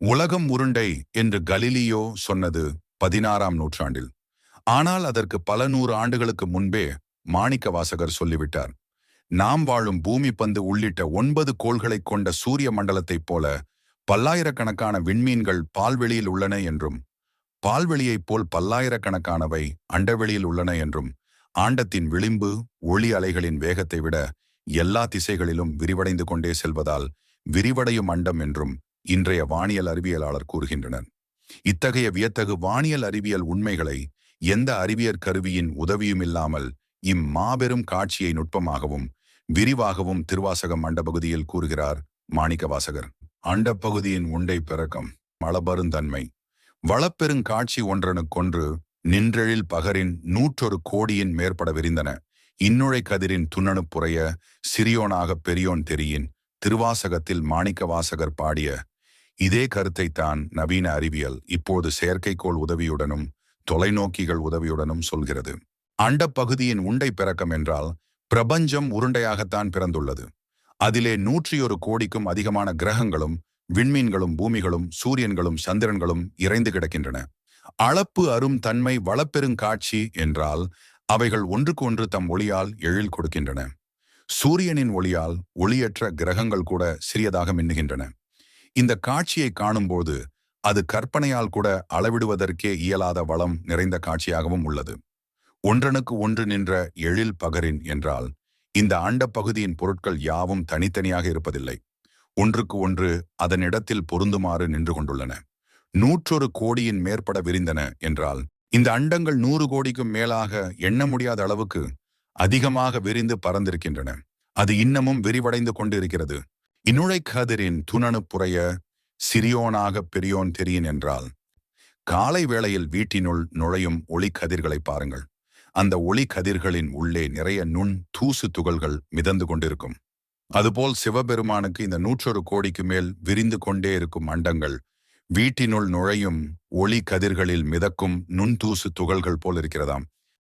உலகம் உருண்டை என்று கலிலியோ சொன்னது பதினாறாம் நூற்றாண்டில். ஆனால் அதற்கு பல நூறு ஆண்டுகளுக்கு முன்பே மாணிக்க வாசகர் சொல்லிவிட்டார் நாம் வாழும் பூமி பந்து உள்ளிட்ட ஒன்பது கோள்களைக் கொண்ட சூரிய மண்டலத்தைப் போல பல்லாயிரக்கணக்கான விண்மீன்கள் பால்வெளியில் உள்ளன என்றும் பால்வெளியைப் போல் பல்லாயிரக்கணக்கானவை அண்டவெளியில் உள்ளன என்றும் ஆண்டத்தின் விளிம்பு ஒளி அலைகளின் வேகத்தை விட எல்லா திசைகளிலும் விரிவடைந்து கொண்டே செல்வதால் விரிவடையும் அண்டம் என்றும் இன்றைய வானியல் அறிவியலாளர் கூறுகின்றனர். இத்தகைய வியத்தகு வானியல் அறிவியல் உண்மைகளை எந்த அறிவியற் கருவியின் உதவியும் இல்லாமல் இம்மாபெரும் காட்சியை நுட்பமாகவும் விரிவாகவும் திருவாசகம் மண்டபகுதியில் கூறுகிறார் மாணிக்கவாசகர். அண்டப்பகுதியின் உண்டை பிறக்கம் மலபருந்தன்மை வளப்பெருங்காட்சி ஒன்றனுக்கொன்று நின்றெழில் பகரின் நூற்றொரு கோடியின் மேற்பட விரிந்தன. இன்னுழை கதிரின் துண்ணனுப்புறைய சிறியோனாக பெரியோன் தெரியின் திருவாசகத்தில் மாணிக்கவாசகர் பாடிய இதே கருத்தைத்தான் நவீன அறிவியல் இப்போது செயற்கைக்கோள் உதவியுடனும் தொலைநோக்கிகள் உதவியுடனும் சொல்கிறது. அண்டப்பகுதியின் உண்டை பிறக்கம் என்றால் பிரபஞ்சம் உருண்டையாகத்தான் பிறந்துள்ளது. அதிலே நூற்றியொரு கோடிக்கும் அதிகமான கிரகங்களும் விண்மீன்களும் பூமிகளும் சூரியன்களும் சந்திரன்களும் இறைந்து கிடக்கின்றன. அளப்பு அரும் தன்மை வளப்பெருங்காட்சி என்றால் அவைகள் ஒன்றுக்கு ஒன்று தம் ஒளியால் எழில் கொடுக்கின்றன. சூரியனின் ஒளியால் ஒளியற்ற கிரகங்கள் கூட சிறியதாக மின்னுகின்றன. இந்த காட்சியை காணும்போது அது கற்பனையால் கூட அளவிடுவதற்கே இயலாத வளம் நிறைந்த காட்சியாகவும் உள்ளது. ஒன்றனுக்கு ஒன்று நின்ற எழில் பகரின் என்றால் இந்த அண்டப் பகுதியின் பொருட்கள் யாவும் தனித்தனியாக இருப்பதில்லை. ஒன்றுக்கு ஒன்று அதனிடத்தில் பொருந்துமாறு நின்று கொண்டுள்ளன. நூற்றொரு கோடியின் மேற்பட விரிந்தன என்றால் இந்த அண்டங்கள் நூறு கோடிக்கும் மேலாக எண்ண முடியாத அளவுக்கு அதிகமாக விரிந்து பறந்திருக்கின்றன. அது இன்னமும் விரிவடைந்து கொண்டிருக்கிறது. இனுழை கதிரின் துணனு புறைய சிறியோனாக பெரியோன் தெரியின் என்றால் காலை வேளையில் வீட்டினுள் நுழையும் ஒளி கதிர்களை பாருங்கள். அந்த ஒளி கதிர்களின் உள்ளே நிறைய நுண் தூசு துகள்கள் மிதந்து கொண்டிருக்கும். அதுபோல் சிவபெருமானுக்கு இந்த நூற்றொரு கோடிக்கு மேல் விரிந்து கொண்டே இருக்கும் அண்டங்கள் வீட்டினுள் நுழையும் ஒளி கதிர்களில் மிதக்கும் நுண்தூசு துகள்கள் போல் இருக்கிறதாம்.